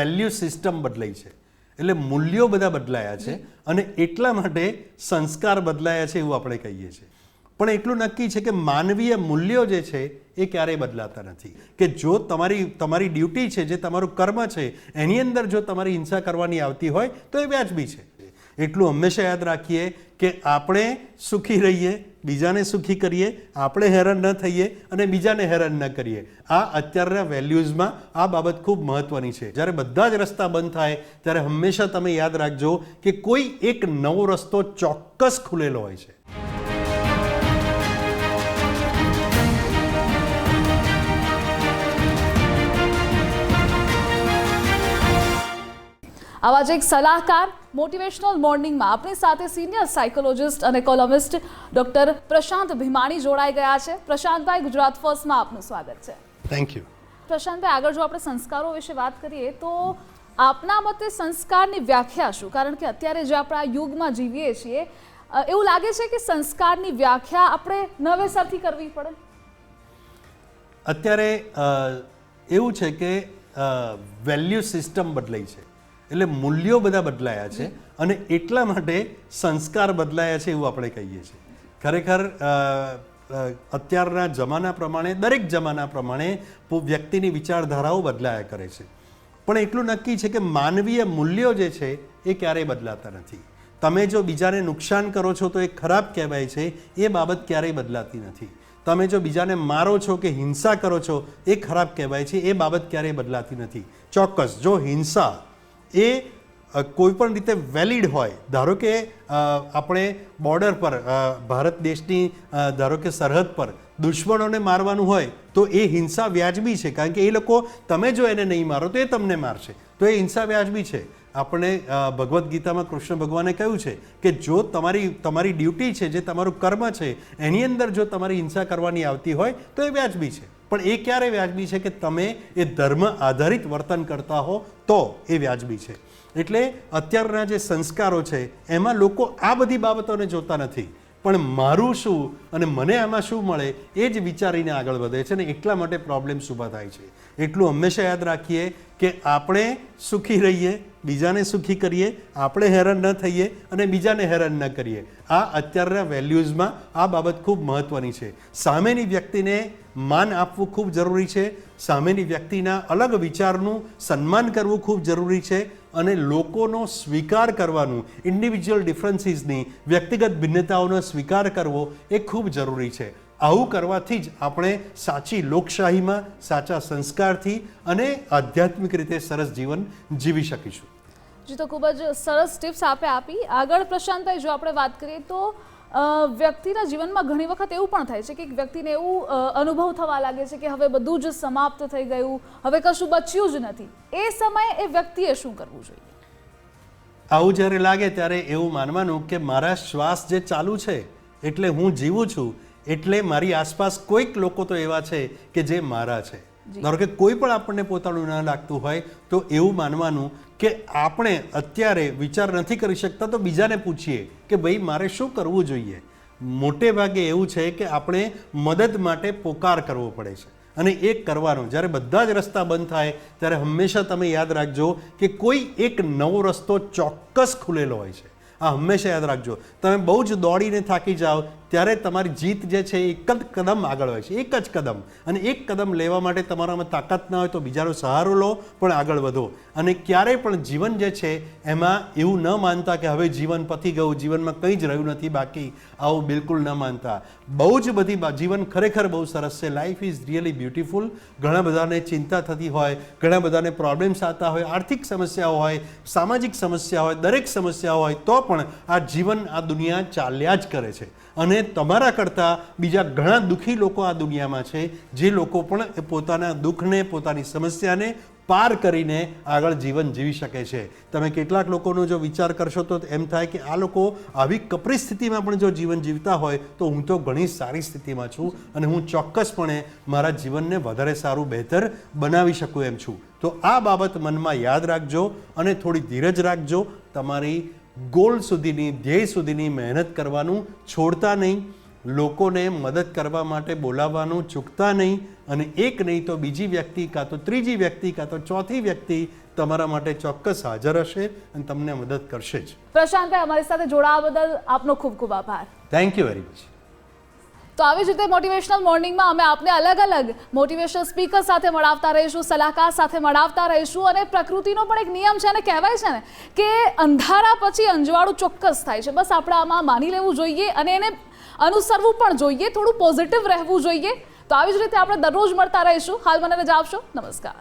Value system બદલાઈ છે. એટલે મૂલ્યો બધા બદલાયા છે અને એટલા માટે સંસ્કાર બદલાયા છે એવું આપણે કહીએ છીએ. પણ એટલું નક્કી છે કે માનવીય મૂલ્યો જે છે એ ક્યારેય બદલાતા નથી. કે જો તમારી તમારી ડ્યુટી છે, જે તમારું કર્મ છે, એની અંદર જો તમારી હિંસા કરવાની આવતી હોય તો એ વ્યાજબી છે. એટલું હંમેશા યાદ રાખીએ કે આપણે સુખી રહીએ બીજાને સુખી કરીએ, આપણે હેરાન ન થઈએ અને બીજાને હેરાન ન કરીએ. આ અત્યારના વેલ્યુઝમાં આ બાબત ખૂબ મહત્વની છે. જ્યારે બધા જ રસ્તા બંધ થાય, ત્યારે હંમેશા તમે યાદ રાખજો કે કોઈ એક નવો રસ્તો ચોક્કસ ખુલેલો હોય છે. આવા જ એક સલાહકાર મોટિવેશનલ મોર્નિંગમાં આપણી સાથે સિનિયર સાયકોલોજિસ્ટ અને કોલમિસ્ટ ડોક્ટર પ્રશાંત ભીમાણી જોડાઈ ગયા છે. પ્રશાંતભાઈ ગુજરાત ફર્સ્ટમાં આપનું સ્વાગત છે. થેન્ક યુ પ્રશાંતભાઈ આગળ જો આપણે સંસ્કારો વિશે વાત કરીએ તો આપના મતે સંસ્કારની વ્યાખ્યા શું? કારણ કે અત્યારે જે આપણા યુગમાં જીવીએ છીએ એવું લાગે છે કે સંસ્કારની વ્યાખ્યા આપણે નવેસરથી કરવી પડે? અત્યારે એવું છે કે વેલ્યુ સિસ્ટમ બદલાઈ છે. એટલે મૂલ્યો બધા બદલાયા છે અને એટલા માટે સંસ્કાર બદલાયા છે એવું આપણે કહીએ છીએ. ખરેખર અત્યારના જમાના પ્રમાણે, દરેક જમાના પ્રમાણે વ્યક્તિની વિચારધારાઓ બદલાયા કરે છે. પણ એટલું નક્કી છે કે માનવીય મૂલ્યો જે છે એ ક્યારેય બદલાતા નથી. તમે જો બીજાને નુકસાન કરો છો તો એ ખરાબ કહેવાય છે, એ બાબત ક્યારેય બદલાતી નથી. તમે જો બીજાને મારો છો કે હિંસા કરો છો, એ ખરાબ કહેવાય છે, એ બાબત ક્યારેય બદલાતી નથી. ચોક્કસ, જો હિંસા એ કોઈપણ રીતે વેલિડ હોય, ધારો કે આપણે બોર્ડર પર ભારત દેશની ધારો કે સરહદ પર દુશ્મનોને મારવાનું હોય, તો એ હિંસા વ્યાજબી છે. કારણ કે એ લોકો તમે જો એને નહીં મારો, તો એ તમને મારશે. તો એ હિંસા વ્યાજબી છે. આપણે ભગવદ્ ગીતામાં કૃષ્ણ ભગવાને કહ્યું છે કે જો તમારી તમારી ડ્યુટી છે, જે તમારું કર્મ છે, એની અંદર જો તમારી હિંસા કરવાની આવતી હોય, તો એ વ્યાજબી છે. પણ એ ક્યારે વ્યાજબી છે કે તમે એ ધર્મ આધારિત વર્તન કરતા હો તો એ વ્યાજબી છે. એટલે અત્યારના જે સંસ્કારો છે, એમાં લોકો આ બધી બાબતોને જોતા નથી. પણ મારું શું અને મને આમાં શું મળે એ જ વિચારીને આગળ વધે છે ને એટલા માટે પ્રોબ્લેમ્સ ઊભા થાય છે. એટલું હંમેશા યાદ રાખીએ કે આપણે સુખી રહીએ બીજાને સુખી કરીએ, આપણે હેરાન ન થઈએ અને બીજાને હેરાન ન કરીએ. આ અત્યારના વેલ્યુઝમાં આ બાબત ખૂબ મહત્વની છે. સામેની વ્યક્તિને માન આપવું ખૂબ જરૂરી છે. સામેની વ્યક્તિના અલગ વિચારનું સન્માન કરવું ખૂબ જરૂરી છે અને લોકોનો સ્વીકાર કરવાનું ઇન્ડિવિજ્યુઅલ ડિફરન્સીસની વ્યક્તિગત ભિન્નતાઓનો સ્વીકાર કરવો એ ખૂબ જરૂરી છે. આવું કરવાથી જ આપણે સાચી લોકશાહીમાં, સાચા સંસ્કારથી અને આધ્યાત્મિક રીતે સરસ જીવન જીવી શકીશું. જી તો ખૂબ જ સરસ ટિપ્સ આપે આપી. આગળ પ્રશાંતભાઈ, જો આપણે વાત કરીએ તો વ્યક્તિના જીવનમાં ઘણી વખત એવું પણ થાય છે કે વ્યક્તિને એવું અનુભવ થવા લાગે છે કે હવે બધું જ સમાપ્ત થઈ ગયું, હવે કશું બચ્યું જ નથી. એ સમયે એ વ્યક્તિએ શું કરવું જોઈએ? આવું જ્યારે લાગે ત્યારે એવું માનવાનું કે મારા શ્વાસ જે ચાલુ છે, એટલે હું જીવું છું, એટલે મારી આસપાસ કોઈક લોકો તો એવા છે કે જે મારા છે. ધારો કે કોઈ પણ આપણને પોતાનું ના લાગતું હોય, તો એવું માનવાનું કે આપણે અત્યારે વિચાર નથી કરી શકતા, તો બીજાને પૂછીએ કે ભાઈ, મારે શું કરવું જોઈએ? મોટે ભાગે એવું છે કે આપણે મદદ માટે પોકાર કરવો પડે છે. અને એ કરવાનો, જ્યારે બધા જ રસ્તા બંધ થાય, ત્યારે હંમેશા તમે યાદ રાખજો કે કોઈ એક નવો રસ્તો ચોક્કસ ખુલેલો હોય છે. આ હંમેશા યાદ રાખજો. તમે બહુ જ દોડીને થાકી જાઓ ત્યારે તમારી જીત જે છે એક જ કદમ આગળ હોય છે. એક જ કદમ. અને એક કદમ લેવા માટે તમારામાં તાકાત ના હોય તો બીજાનો સહારો લો, પણ આગળ વધો. અને ક્યારેય પણ જીવન જે છે, એમાં એવું ન માનતા કે હવે જીવન પતી ગયું, જીવનમાં કંઈ જ રહ્યું નથી, બાકી આવું બિલકુલ ન માનતા. બહુ જ બધી જીવન ખરેખર બહુ સરસ છે. લાઈફ ઇઝ રિયલી બ્યુટીફુલ ઘણા બધાને ચિંતા થતી હોય, ઘણા બધાને પ્રોબ્લેમ્સ આવતા હોય, આર્થિક સમસ્યાઓ હોય, સામાજિક સમસ્યા હોય, દરેક સમસ્યાઓ હોય, તો પણ આ જીવન, આ દુનિયા ચાલ્યા જ કરે છે. અને તમારા કરતાં બીજા ઘણા દુઃખી લોકો આ દુનિયામાં છે, જે લોકો પણ પોતાના દુઃખને, પોતાની સમસ્યાને પાર કરીને આગળ જીવન જીવી શકે છે. તમે કેટલાક લોકોનો જો વિચાર કરશો તો એમ થાય કે આ લોકો આવી કપરી સ્થિતિમાં પણ જો જીવન જીવતા હોય, તો હું તો ઘણી સારી સ્થિતિમાં છું અને હું ચોક્કસપણે મારા જીવનને વધારે સારું, બહેતર બનાવી શકું એમ છું. તો આ બાબત મનમાં યાદ રાખજો અને થોડી ધીરજ રાખજો. તમારી ગોલ સુધીની ધ્યેય સુધીની મહેનત કરવાનું છોડતા નહીં લોકોને મદદ કરવા માટે બોલાવવાનું ચૂકતા નહીં અને એક નહીં તો બીજી વ્યક્તિ કાં તો ત્રીજી વ્યક્તિ કાં તો ચોથી વ્યક્તિ તમારા માટે ચોક્કસ હાજર હશે અને તમને મદદ કરશે જ. પ્રશાંતભાઈ અમારી સાથે જોડાવા બદલ આપનો ખૂબ ખૂબ આભાર. થેન્ક યુ વેરી મચ તો આવી જ રીતે મોટિવેશનલ મોર્નિંગમાં અમે આપને અલગ અલગ મોટિવેશનલ સ્પીકર સાથે મળાવતા રહીશું, સલાહકાર સાથે મળાવતા રહીશું અને પ્રકૃતિનો પણ એક નિયમ છે અને કહેવાય છે ને કે અંધારા પછી અંજવાળું ચોક્કસ થાય છે. બસ આપણે આમાં માની લેવું જોઈએ અને એને અનુસરવું પણ જોઈએ, થોડું પોઝિટિવ રહેવું જોઈએ. તો આવી જ રીતે આપણે દરરોજ મળતા રહીશું. હાલ મને રજા આપશો? નમસ્કાર.